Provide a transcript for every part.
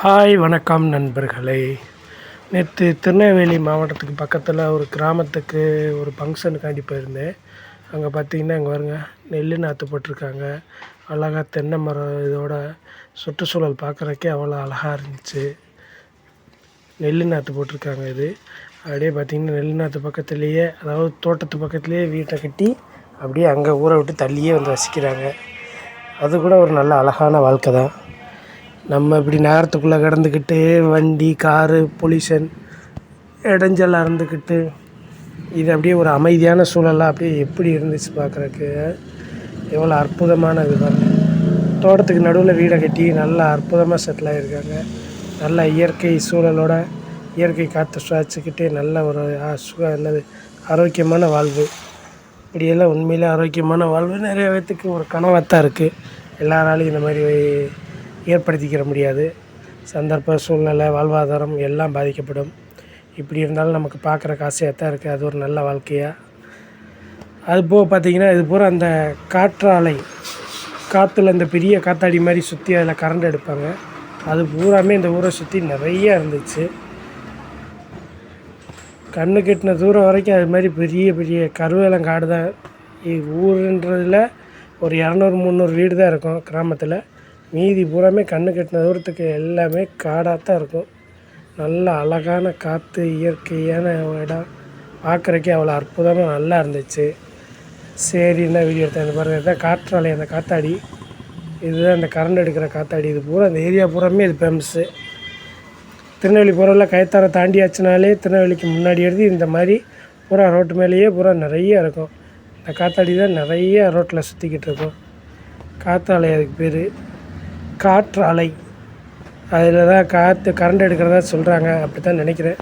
Hi வணக்கம் நண்பர்களே. நேற்று திருநெல்வேலி மாவட்டத்துக்கு பக்கத்தில் ஒரு கிராமத்துக்கு ஒரு ஃபங்க்ஷனுக்காண்டி போயிருந்தேன். அங்கே பார்த்தீங்கன்னா அங்கே வருங்க நெல் நாற்று போட்டிருக்காங்க. அழகா தென்னை மரம் இதோட சுற்றுச்சூழல் பார்க்குறக்கே அவ்வளோ அழகாக இருந்துச்சு. நெல் நாற்று போட்டிருக்காங்க இது. அப்படியே பார்த்தீங்கன்னா நெல் நாற்று பக்கத்துலேயே அதாவது தோட்டத்து பக்கத்துலேயே வீட்டை கட்டி அப்படியே அங்கே ஊரை விட்டு தள்ளியே வந்து வசிக்கிறாங்க. அது கூட ஒரு நல்ல அழகான வாழ்க்கை தான். நம்ம இப்படி நகரத்துக்குள்ளே கிடந்துக்கிட்டு வண்டி காரு பொல்யூஷன் இடைஞ்சலா இருந்துக்கிட்டு இது அப்படியே ஒரு அமைதியான சூழலாக அப்படியே எப்படி இருந்துச்சு பார்க்குறக்கு எவ்வளோ அற்புதமான இது பாருங்க. தோட்டத்துக்கு நடுவில் வீடை கட்டி நல்லா அற்புதமாக செட்டில் ஆகியிருக்காங்க நல்ல இயற்கை சூழலோட இயற்கை காற்று சுவாசிச்சுக்கிட்டே நல்ல ஒரு சுக என்னது ஆரோக்கியமான வாழ்வு. இப்படியெல்லாம் உண்மையிலே ஆரோக்கியமான வாழ்வு நிறைய பேர்த்துக்கு ஒரு கனவாக தான் இருக்குது எல்லாராலையும் இந்த மாதிரி ஏற்படுத்திக்கிற முடியாது. சந்தர்ப்ப சூழ்நிலை வாழ்வாதாரம் எல்லாம் பாதிக்கப்படும். இப்படி இருந்தாலும் நமக்கு பார்க்குறக்கு ஆசையாக தான் இருக்குது அது ஒரு நல்ல வாழ்க்கையாக அது போக பார்த்தீங்கன்னா இது பூரா அந்த காற்றாலை காற்றுல அந்த பெரிய காத்தாடி மாதிரி சுற்றி அதில் கரண்ட் எடுப்பாங்க. அது பூராமே இந்த ஊரை சுற்றி நிறைய இருந்துச்சு. கண்ணு கெட்டின தூரம் வரைக்கும் அது மாதிரி பெரிய பெரிய கருவேலங்காடு தான் ஊருன்றதில் ஊருன்றதுல ஒரு இரநூறு முந்நூறு வீடு தான் இருக்கும் கிராமத்தில். மீதி பூராமே கண்ணு கட்டின தூரத்துக்கு எல்லாமே காடாக தான் இருக்கும். நல்ல அழகான காற்று இயற்கையான இடம். பார்க்குறக்கே அவ்வளோ அற்புதமாக நல்லா இருந்துச்சு. சரி என்ன வீடியோ எடுத்தேன் இந்த இதுதான் காற்றாலை அந்த காத்தாடி. இதுதான் அந்த கரண்ட் எடுக்கிற காத்தாடி. இது பூரா அந்த ஏரியா பூராமே இது ஃபேமஸ்ஸு திருநெல்வேலி பூராவில் கயத்தாரை தாண்டியாச்சுனாலே திருநெல்வேலிக்கு முன்னாடி எடுத்து இந்த மாதிரி பூரா ரோட்டு மேலேயே பூரா நிறைய இருக்கும். இந்த காத்தாடி தான் நிறைய ரோட்டில் சுற்றிக்கிட்டு இருக்கும். காத்தாலை அதுக்கு பேர். காற்று அலை அதில் தான் காற்று கரண்ட் எடுக்கிறதா சொல்கிறாங்க அப்படி தான் நினைக்கிறேன்.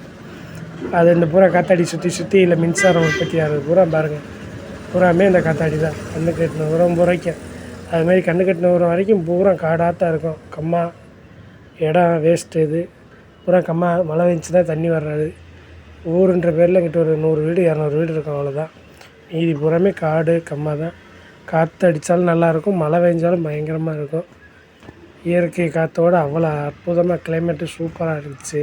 அது இந்த பூரா காத்தாடி சுற்றி சுற்றி இல்லை மின்சாரம் உற்பத்தி ஆகிறது பூரா பாருங்கள் பூராமே இந்த காத்தாடி தான். கண்ணு கட்டின உரம் வரைக்கும் அதுமாரி கண்ணு கட்டின உரம் வரைக்கும் பூரா காடாக தான் இருக்கும். கம்மா இடம் வேஸ்ட்டு இது. பூரா கம்மா மழை பெஞ்சுன்னா தண்ணி வர்றாரு ஊருன்ற பேரில் கிட்ட ஒரு நூறு வீடு இரநூறு வீடு இருக்கும் அவ்வளோதான் மீதி பூராமே காடு கம்மா தான். காற்று அடித்தாலும் நல்லாயிருக்கும் மழை பெஞ்சாலும் பயங்கரமாக இருக்கும். இயற்கை காற்றோடு அவ்வளோ அற்புதமாக கிளைமேட்டு சூப்பராக இருந்துச்சு.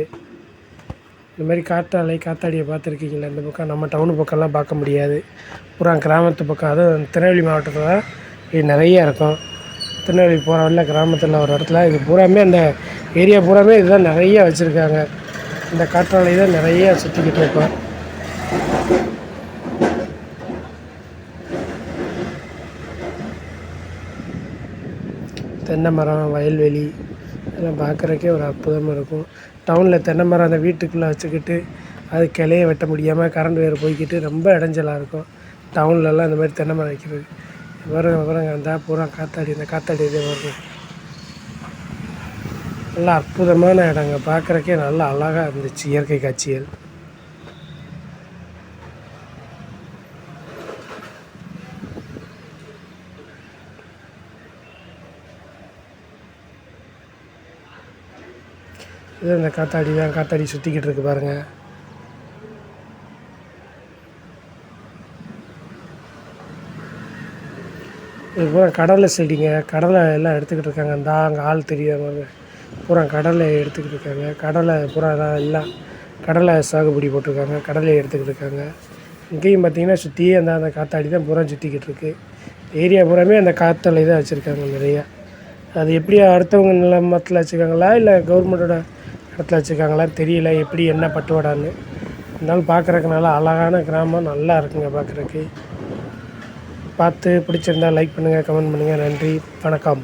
இந்த மாதிரி காற்றாலை காத்தாடியை பார்த்துருக்கீங்களா? இந்த பக்கம் நம்ம டவுனு பக்கம்லாம் பார்க்க முடியாது. பூரா கிராமத்து பக்கம். அதுவும் திருநெல்வேலி மாவட்டத்தில் தான் இது நிறையா இருக்கும். திருநெல்வேலி போகிற வழியில் கிராமத்தில் ஒரு இடத்துல இது பூராமே அந்த ஏரியா பூராமே இதுதான் நிறையா வச்சுருக்காங்க. இந்த காற்றாலை தான் நிறையா சுற்றிக்கிட்டு இருக்கோம். தென்னை மரம் வயல்வெளி இதெல்லாம் பார்க்குறக்கே ஒரு அற்புதமாக இருக்கும். டவுனில் தென்னை மரம் அந்த வீட்டுக்குள்ளே வச்சுக்கிட்டு அது கிளைய வெட்ட முடியாமல் கரண்ட் வேறு போய்க்கிட்டு ரொம்ப இடைஞ்சலாக இருக்கும். டவுன்லலாம் இந்த மாதிரி தென்னை மரம் வைக்கிறது. வரும் பாருங்க இருந்தால் பூரா காத்தாடி இந்த காத்தாடி இதே நல்லா அற்புதமான இடங்க. பார்க்குறக்கே நல்லா அழகாக இருந்துச்சு இயற்கை காட்சிகள். இது இந்த காத்தாடி தான் காத்தாடி சுற்றிக்கிட்டு இருக்கு பாருங்கள் இது பூரா கடலை செடிங்க. கடலை எல்லாம் எடுத்துக்கிட்டு இருக்காங்க. இந்தா அங்கே ஆள் தெரியாதவங்க பூரா கடலை எடுத்துக்கிட்டு இருக்காங்க. கடலை பூரா எல்லாம் எல்லாம் கடலை சாகுபடி போட்டிருக்காங்க. கடலை எடுத்துக்கிட்டு இருக்காங்க. இங்கேயும் பார்த்தீங்கன்னா சுற்றியே அந்த அந்த காத்தாடி தான் பூரா சுற்றிக்கிட்டு இருக்கு. ஏரியா பூராமே அந்த காத்தாலை தான் வச்சுருக்காங்க நிறையா. அது எப்படி அடுத்தவங்க நிலமத்தில் வச்சுருக்காங்களா? இல்லை கவர்மெண்ட்டோட இடத்துல வச்சுருக்காங்களான்னு தெரியல எப்படி என்ன பட்டுவாடான்னு. இருந்தாலும் பார்க்குறக்கு நல்லா அழகான கிராமம் நல்லா இருக்குங்க பார்க்குறக்கு பார்த்து பிடிச்சிருந்தா லைக் பண்ணுங்கள் கமெண்ட் பண்ணுங்கள் நன்றி வணக்கம்.